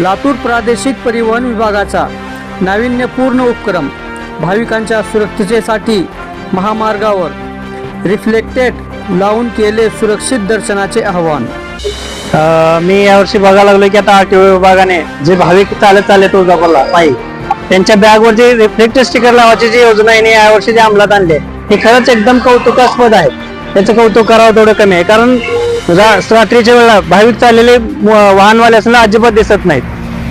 लातूर प्रादेशिक परिवहन विभागाचा नाविन्यपूर्ण उपक्रम भाविकांच्या सुरक्षितेसाठी महामार्गावर रिफ्लेक्टेड लावून केले सुरक्षित दर्शनाचे आवाहन. मी यावर्षी बघायला लागलो की आता आरटीओ विभागाने जे भाविक चालत चालले तुळजापूरला पायी त्यांच्या बॅगवर जे रिफ्लेक्टेड स्टिकर लावायची जी योजना आहे यावर्षी जे अंमलात आणले हे खरंच एकदम कौतुकास्पद आहे. त्याचं कौतुक करावं थोडं कमी आहे. कारण रात्रीच्या वेळेला भाविक चाललेले वाहनवाले असताना अजिबात दिसत नाहीत.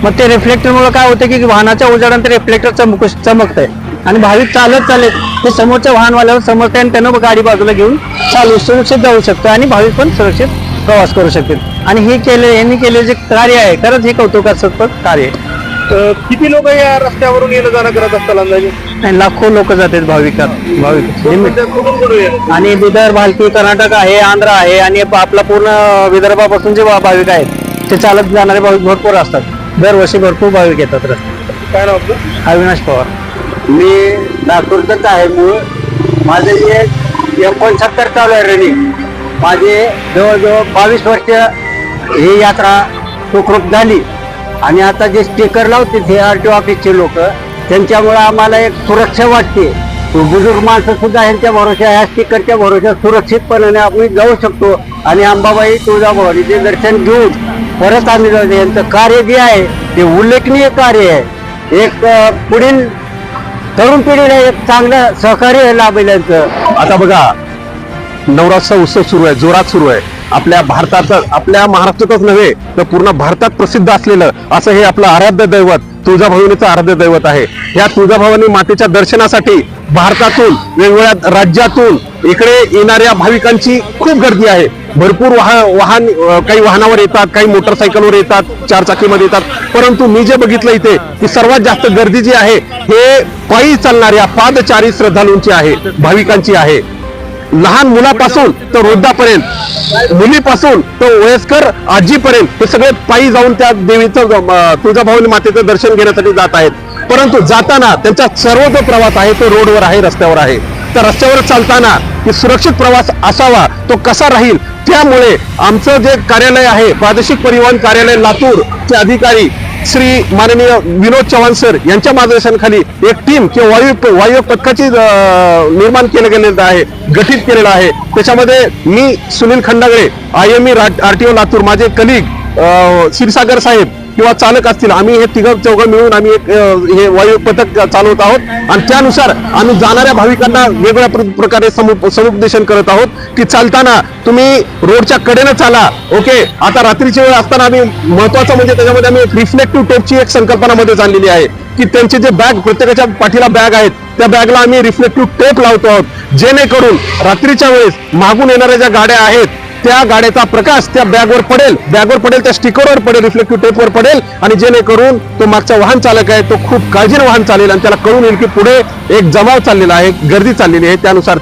मग ते रिफ्लेक्टरमुळे काय होतं की वाहनाच्या उजाडानंतर रिफ्लेक्टर चमक चमकत आहे आणि भाविक चालत चालत ते समोरच्या वाहनवाल्यावर समजतंय आणि त्यानं गाडी बाजूला घेऊन चालू सुरक्षित जाऊ शकतो आणि भाविक पण सुरक्षित प्रवास करू शकतील. आणि हे केले यांनी केले जे कार्य आहे खरंच हे कौतुकास्पद कार्य आहे. किती लोक या रस्त्यावरून येणं जाणं करत असतात अंदाजे? आणि लाखो लोक जातात भाविकात भाविक. कुठून कुठून येत? आणि विदर्भ हलकी कर्नाटक आहे आंध्र आहे आणि आपला पूर्ण विदर्भापासून जे भा- भाविक आहेत ते चालत जाणारे भाविक भरपूर असतात. दरवर्षी भरपूर भाविक येतात रस्त्यात काय नाव आपलं? अविनाश पवार. मी लातूरचाच आहे मूळ माझे जे एकोणसत्तर चालू आहे रनिंग. माझे जवळजवळ बावीस वर्ष ही यात्रा सुखरूप झाली. आणि आता जे स्टिकर लावते हे आर टी ऑफिसचे लोक त्यांच्यामुळे आम्हाला एक सुरक्षा वाटते. बुजुर्ग माणसं सुद्धा ह्यांच्या भरोशा ह्या स्टिकरच्या भरोशा सुरक्षितपणाने आपण जाऊ शकतो. आणि अंबाबाई तुळजाभवानीचे दर्शन घेऊन परत आम्ही जाऊ यांचं कार्य जे आहे ते उल्लेखनीय कार्य आहे. एक पुढील तरुण पिढीला एक चांगलं सहकार्य लाभेल यांचं. आता बघा नवरात्र उत्सव सुरू आहे जोरात सुरू आहे. आपल्या भारतात आपल्या महाराष्ट्रातच नव्हे तर पूर्ण भारतात प्रसिद्ध असलेलं असं हे आपलं आराध्य दैवत तुळजाभवानीचं आराध्य दैवत आहे. या तुळजाभवानी मातेच्या दर्शनासाठी भारतातून वेगवेगळ्या राज्यातून इकडे येणाऱ्या भाविकांची खूप गर्दी आहे. भरपूर वाहन वाहन काही वाहनावर येतात काही मोटरसायकलवर येतात चार चाकीमध्ये येतात. परंतु मी जे बघितलं इथे की सर्वात जास्त गर्दी जी आहे हे पायी चालणाऱ्या पादचारी श्रद्धालूंची आहे भाविकांची आहे. लहान मुलापासून तर वृद्धापर्यंत मुलीपासून तर वयस्कर आजीपर्यंत हे सगळे पायी जाऊन त्या देवीचं तुळजाभवानी मातेचं दर्शन घेण्यासाठी जात आहेत. परंतु जाताना त्यांचा सर्व जो प्रवास आहे तो रोडवर आहे रस्त्यावर आहे. तर रस्त्यावर चालताना की सुरक्षित प्रवास असावा तो कसा राहील त्यामुळे आमचं जे कार्यालय आहे प्रादेशिक परिवहन कार्यालय लातूरचे अधिकारी श्री माननीय विनोद चव्हाण सर यांच्या मार्गदर्शनाखाली एक टीम किंवा वायू वायू पथकाची निर्माण केलं गेलेलं आहे गठीत केलेलं आहे. त्याच्यामध्ये मी Sunil Khandagale I M E O Latur माझे कलिग क्षीरसागर साहेब किंवा चालक असतील आम्ही हे तिघ चौघं मिळून आम्ही एक हे वायू पथक चालवत आहोत. आणि त्यानुसार आम्ही जाणाऱ्या भाविकांना वेगवेगळ्या प्र- प्रकारे समुप समुपदेशन करत आहोत की चालताना तुम्ही रोडच्या कडेनं चाला ओके? आता रात्रीची वेळ असताना आम्ही महत्वाचं म्हणजे त्याच्यामध्ये आम्ही एक रिफ्लेक्टिव्ह टेपची एक संकल्पना मध्ये आणलेली आहे की त्यांचे जे बॅग प्रत्येकाच्या पाठीला बॅग आहेत त्या बॅगला आम्ही रिफ्लेक्टिव्ह टेप लावतो आहोत. जेणेकरून रात्रीच्या वेळेस मागून येणाऱ्या ज्या गाड्या आहेत त्या गाड्याचा प्रकाश त्या बॅगवर पडेल. बॅगवर पडेल त्या स्टिकरवर पडेल रिफ्लेक्टिव्ह टेपवर पडेल आणि जेणेकरून तो मागचा वाहन चालक आहे तो खूप काळजीने वाहन चालेल आणि त्याला कळून येईल की पुढे एक जमाव चाललेला आहे गर्दी चाललेली आहे त्यानुसार.